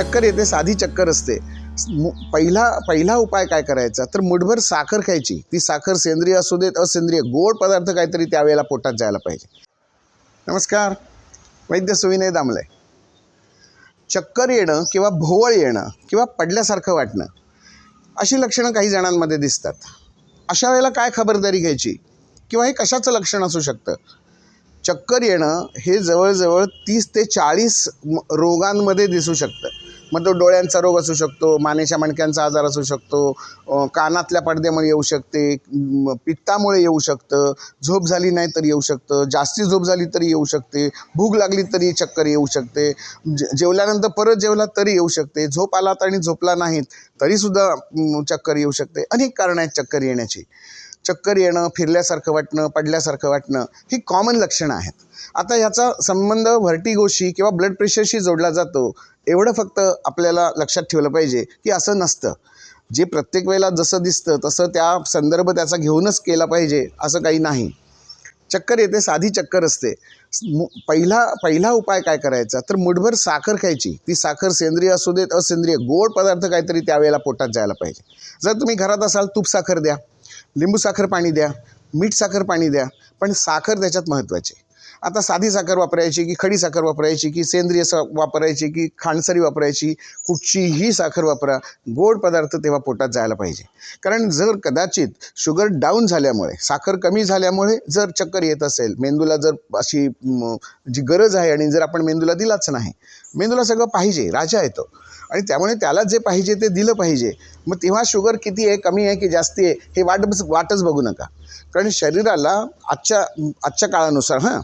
चक्कर येते साधी चक्कर असते. मु- पहिला पहिला उपाय काय करायचा? तर मुठभर साखर खायची. ती साखर सेंद्रिय असू देत असेंद्रिय गोड पदार्थ काहीतरी त्यावेळेला पोटात जायला पाहिजे. नमस्कार. वैद्य सुविनय दामले. चक्कर येणं किंवा भोवळ येणं किंवा पडल्यासारखं वाटणं अशी लक्षणं काही जणांमध्ये दिसतात. अशा वेळेला काय खबरदारी घ्यायची? किंवा हे कशाचं लक्षण असू शकतं? चक्कर येणं हे जवळजवळ तीस ते चाळीस रोगांमध्ये दिसू शकतं. मग तो डोळ्यांचा रोग असू शकतो मानेच्या मणक्यांचा आजार असू शकतो कानातल्या पडद्यामुळे येऊ शकते पित्तामुळे येऊ शकतं झोप झाली नाही तरी येऊ शकतं जास्ती झोप झाली तरी येऊ शकते भूक लागली तरी चक्कर येऊ शकते जे जेवल्यानंतर परत जेवला तरी येऊ शकते झोप आलात आणि झोपला नाहीत तरीसुद्धा चक्कर येऊ शकते अनेक कारणं आहेत चक्कर येण्याची. चक्कर येणं फिरल्यासारखं वाटणं पडल्यासारखं वाटणं ही कॉमन लक्षणं आहेत. आता ह्याचा संबंध व्हर्टिगोशी किंवा ब्लड प्रेशरशी जोडला जातो एवढं फक्त आपल्याला लक्षात ठेवलं पाहिजे की असं नसतं. जे प्रत्येक वेळेला जसं दिसतं तसं त्या संदर्भ त्याचा घेऊनच केला पाहिजे असं काही नाही. चक्कर येते साधी चक्कर असते. मु- पहिला पहिला उपाय काय करायचा? तर मुठभर साखर खायची. ती साखर सेंद्रिय असू देत असेंद्रिय गोड पदार्थ काहीतरी त्यावेळेला पोटात जायला पाहिजे. जर तुम्ही घरात असाल तूप साखर द्या. लिंबू साखर पाणी द्या. मीठ साखर पाणी द्या. पण साखर त्याच्यात महत्त्वाची आता साधी साखर वापरायची की खडी साखर वापरायची की सेंद्रिय सा वापरायची की खांडसरी वापरायची कुठचीही साखर वापरा. गोड पदार्थ तेव्हा पोटात जायला पाहिजे. कारण जर कदाचित शुगर डाऊन झाल्यामुळे साखर कमी झाल्यामुळे जर चक्कर येत असेल मेंदूला जर अशी जी गरज आहे आणि जर आपण मेंदूला दिलाच नाही. मेंदूला सगळं पाहिजे राजा येतो आणि त्यामुळे त्याला जे पाहिजे ते दिलं पाहिजे. मग तेव्हा शुगर किती आहे कमी आहे की जास्ती आहे हे वाट वाटच बघू नका. कारण शरीराला आजच्या आजच्या काळानुसार हां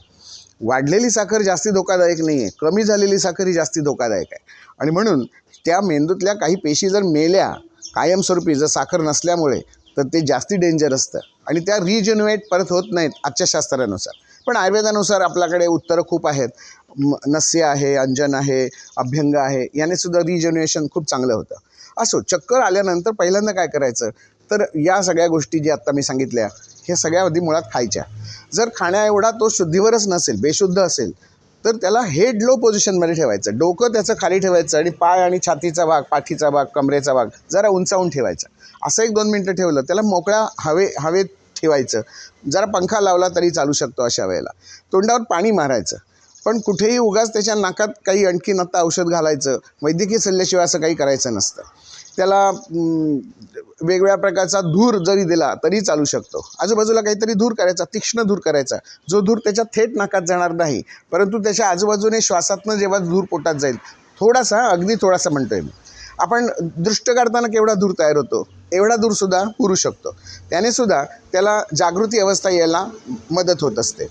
वाढलेली साखर जास्ती धोकादायक नाही आहे कमी झालेली साखर ही जास्ती धोकादायक आहे. आणि म्हणून त्या मेंदूतल्या काही पेशी जर मेल्या कायमस्वरूपी जर साखर नसल्यामुळे तर ते जास्ती डेंजर असतं. आणि त्या रिजनुएट परत होत नाहीत आजच्या शास्त्रानुसार. पण आयुर्वेदानुसार आपल्याकडे उत्तरं खूप आहेत. नस्य आहे अंजन आहे अभ्यंग आहे याने सुद्धा खूप चांगलं होतं. असो चक्कर आल्यानंतर पहिल्यांदा काय करायचं? तर या सगळ्या गोष्टी जी आत्ता मी सांगितल्या ह्या सगळ्या आधी मुळात खायच्या. जर खाण्याएवढा तो शुद्धीवरच नसेल बेशुद्ध असेल तर त्याला हेड लो पोझिशनमध्ये ठेवायचं. डोकं त्याचं खाली ठेवायचं आणि पाय आणि छातीचा भाग पाठीचा भाग कमरेचा भाग जरा उंचावून ठेवायचा. असं एक दोन मिनटं ठेवलं त्याला मोकळ्या हवे हवेत ठेवायचं. जरा पंखा लावला तरी चालू शकतो अशा वेळेला. तोंडावर पाणी मारायचं. पण कुठेही उगाच त्याच्या नाकात काही आणखी आता औषध घालायचं वैद्यकीय सल्ल्याशिवाय असं काही करायचं नसतं. त्याला वेगवेगळ्या प्रकारचा धूर जरी दिला तरी चालू शकतो. आजूबाजूला काहीतरी धूर करायचा तीक्ष्ण धूर करायचा. जो धूर त्याच्या थेट नाकात जाणार नाही परंतु त्याच्या आजूबाजूने श्वासातनं जेव्हा धूर पोटात जाईल थोडासा अगदी थोडासा म्हणतोय मी. आपण दृष्ट काढताना केवढा धूर तयार होतो? एवढा धूरसुद्धा पुरू शकतो. त्याने सुद्धा त्याला जागृती अवस्था यायला मदत होत असते.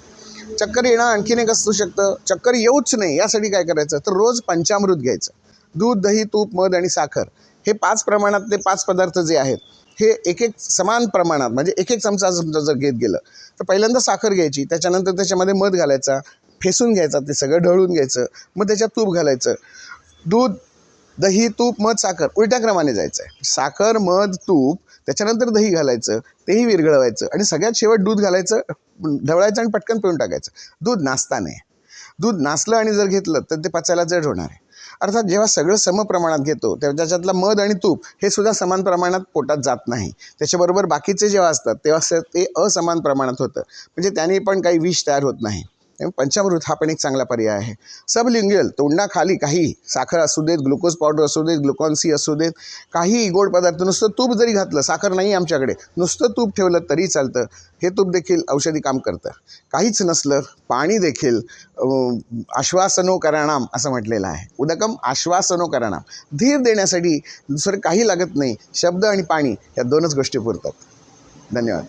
चक्कर येणं आणखीन एक असू शकतं. चक्कर येऊच नाही यासाठी काय करायचं? तर रोज पंचामृत घ्यायचं. दूध दही तूप मध आणि साखर हे पाच प्रमाणातले पाच पदार्थ जे आहेत हे एक एक समान प्रमाणात म्हणजे एक एक चमचा समजा जर घेत गेलं तर पहिल्यांदा साखर घ्यायची त्याच्यानंतर त्याच्यामध्ये मध घालायचा फेसून घ्यायचा ते सगळं ढळून घ्यायचं मग त्याच्यात तूप घालायचं. दूध दही तूप मध साखर उलट्या क्रमाने जायचं आहे साखर मध तूप त्याच्यानंतर दही घालायचं तेही विरघळवायचं आणि सगळ्यात शेवट दूध घालायचं ढवळायचं आणि पटकन पिऊन टाकायचं. दूध नाचता नाही दूध नाचलं आणि जर घेतलं तर ते पचायला जड होणार आहे. अर्थात जेव्हा सगळं सम प्रमाणात घेतो तेव्हा ज्याच्यातला मध आणि तूप हे सुद्धा समान प्रमाणात पोटात जात नाही. त्याच्याबरोबर बाकीचे जेव्हा असतात तेव्हा ते असमान प्रमाणात होतं. म्हणजे त्याने पण काही विष तयार होत नाही. पंचामृत हा पण एक चांगला पर्याय आहे. सबलिंगल तोंडाखाली काही साखर असू देत ग्लुकोज पावडर असू देत ग्लुकॉन्सी असू देत काही गोड पदार्थ नुसतं तूप जरी घातलं साखर नाही आमच्याकडे नुसतं तूप ठेवलं तरी चालतं. हे तूप देखील औषधी काम करतं. काहीच नसलं पाणी देखील आश्वासनो कराणाम असं म्हटलेलं आहे. उदकम आश्वासनो कराणाम धीर देण्यासाठी दुसरं काही लागत नाही. शब्द आणि पाणी या दोनच गोष्टी पुरतात. धन्यवाद.